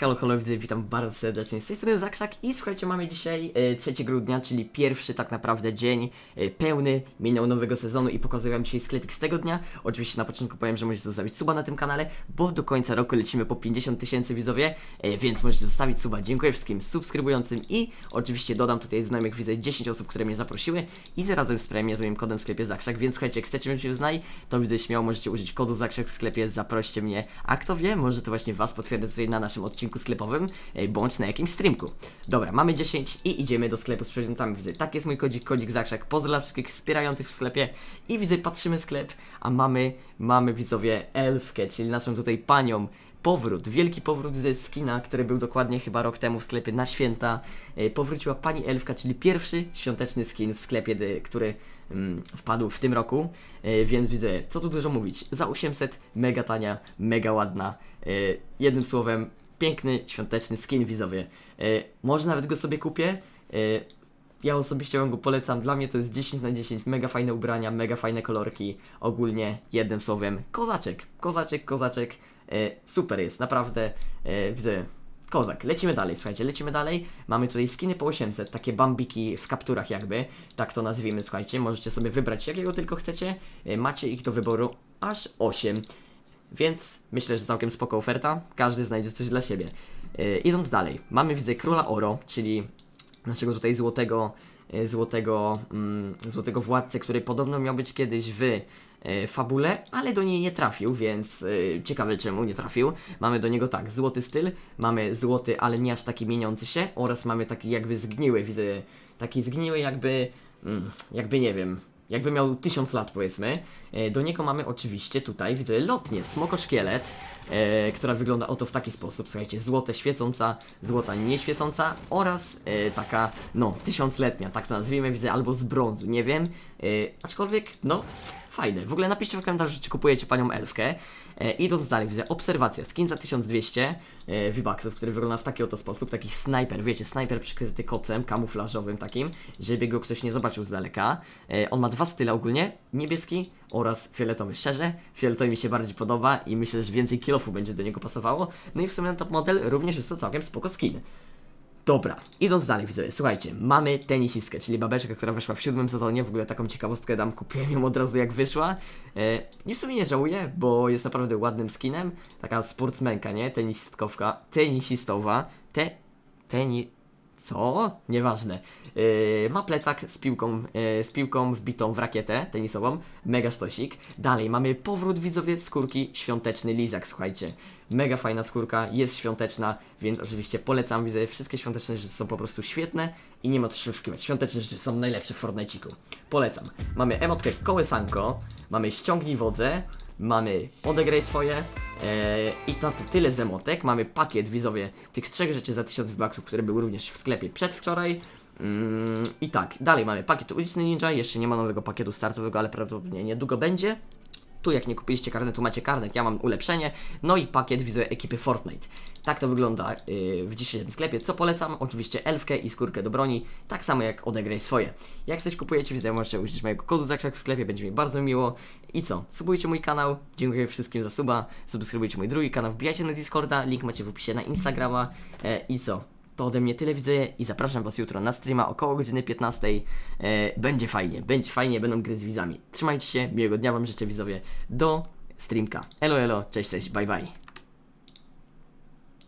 Halo, halo, widzę, witam bardzo serdecznie. Z tej strony Zakrzak i słuchajcie, mamy dzisiaj e, 3 grudnia, czyli pierwszy tak naprawdę dzień e, pełny minął nowego sezonu i pokazuję wam dzisiaj sklepik z tego dnia. Oczywiście na początku powiem, że możecie zostawić suba na tym kanale, bo do końca roku lecimy po 50 tysięcy widzowie, e, więc możecie zostawić suba. Dziękuję wszystkim subskrybującym i oczywiście dodam tutaj znajomych widzę 10 osób, które mnie zaprosiły i zarazem z premię z moim kodem w sklepie Zakrzak, więc słuchajcie, jak chcecie, się znali, to widzę śmiało możecie użyć kodu Zakrzak w sklepie, zaproście mnie, a kto wie, może to właśnie was potwierdzę tutaj na naszym odcinku sklepowym, e, bądź na jakimś streamku. Dobra, mamy 10 i idziemy do sklepu z przedmiotami. Widzę, tak jest mój kodzik, kodzik Zakrzak. Pozdro dla wszystkich wspierających w sklepie. I widzę, patrzymy sklep, a mamy, mamy widzowie elfkę, czyli naszą tutaj panią. Powrót, wielki powrót ze skina, który był dokładnie chyba rok temu w sklepie na święta. E, powróciła pani Elfka, czyli pierwszy świąteczny skin w sklepie, który mm, wpadł w tym roku. E, więc widzę, co tu dużo mówić. Za 800, mega tania, mega ładna. Jednym słowem, piękny, świąteczny skin widzowie. E, może nawet go sobie kupię. E, ja osobiście wam go polecam. Dla mnie to jest 10 na 10. Mega fajne ubrania, mega fajne kolorki. Ogólnie, jednym słowem, kozaczek. Kozaczek, kozaczek. E, super jest, naprawdę. E, widzę. Kozak, lecimy dalej, słuchajcie, lecimy dalej. Mamy tutaj skiny po 800, takie bambiki w kapturach jakby, tak to nazwijmy, słuchajcie. Możecie sobie wybrać jakiego tylko chcecie. Macie ich do wyboru aż 8. Więc myślę, że całkiem spoko oferta. Każdy znajdzie coś dla siebie. E, idąc dalej, mamy widzę króla Oro, czyli naszego tutaj złotego, e, złotego, mm, złotego władcę, który podobno miał być kiedyś w e, fabule, ale do niej nie trafił, więc e, ciekawe czemu nie trafił. Mamy do niego tak, złoty styl, mamy złoty, ale nie aż taki mieniący się oraz mamy taki jakby zgniły, widzę, taki zgniły jakby, mm, jakby nie wiem, jakby miał tysiąc lat powiedzmy. E, Do niego mamy oczywiście tutaj, widzę, lotnię, smoko szkielet, e, która wygląda oto w taki sposób, słuchajcie, złote świecąca, złota nieświecąca oraz e, taka, no, tysiącletnia, tak to nazwijmy, widzę, albo z brązu, nie wiem, e, aczkolwiek, no, fajne. W ogóle napiszcie w komentarzu, czy kupujecie panią elfkę. E, idąc dalej, widzę obserwacja, skin za 1200 e, V-Bucksów, który wygląda w taki oto sposób, taki snajper, wiecie, snajper przykryty kocem kamuflażowym takim, żeby go ktoś nie zobaczył z daleka. E, on ma dwa style ogólnie, niebieski oraz fioletowy. Szczerze, fioletowy mi się bardziej podoba i myślę, że więcej kilofu będzie do niego pasowało. No i w sumie na top model również jest to całkiem spoko skin. Dobra, idąc dalej, widzowie, słuchajcie, mamy tenisistkę, czyli babeczkę, która weszła w siódmym sezonie, w ogóle taką ciekawostkę dam, kupiłem ją od razu jak wyszła. E, I w sumie nie żałuję, bo jest naprawdę ładnym skinem, taka sportsmenka, nie, tenisistkowka, tenisistowa, te, teni... Co? Nieważne. Yy, ma plecak z piłką, yy, z piłką wbitą w rakietę tenisową. Mega sztosik. Dalej mamy powrót widzowie skórki świąteczny lizak, słuchajcie. Mega fajna skórka, jest świąteczna, więc oczywiście polecam. Widzę, wszystkie świąteczne rzeczy są po prostu świetne i nie ma co się oszukiwać. Świąteczne rzeczy są najlepsze w Fortnite'iku. Polecam. Mamy emotkę kołysanko, mamy ściągnij wodze, mamy odegraj swoje e, i to tyle z emotek. Mamy pakiet widzowie tych trzech rzeczy za 1000 baksów, które były również w sklepie przedwczoraj. Mm, I tak, dalej mamy pakiet uliczny ninja, jeszcze nie ma nowego pakietu startowego, ale prawdopodobnie niedługo będzie. Tu jak nie kupiliście karnetu, macie karnet, ja mam ulepszenie. No i pakiet widzę ekipy Fortnite. Tak to wygląda yy, w dzisiejszym sklepie. Co polecam? Oczywiście elfkę i skórkę do broni, tak samo jak odegraj swoje. Jak coś kupujecie, widzę, możecie użyć mojego kodu zakrzak w sklepie, będzie mi bardzo miło. I co? Subujcie mój kanał, dziękuję wszystkim za suba, subskrybujcie mój drugi kanał, wbijajcie na Discorda, link macie w opisie na Instagrama. E, I co? To ode mnie tyle widzę i zapraszam Was jutro na streama około godziny 15. E, będzie fajnie, będzie fajnie, będą gry z widzami. Trzymajcie się, miłego dnia Wam życzę widzowie do streamka. Elo, elo, cześć, cześć, bye bye.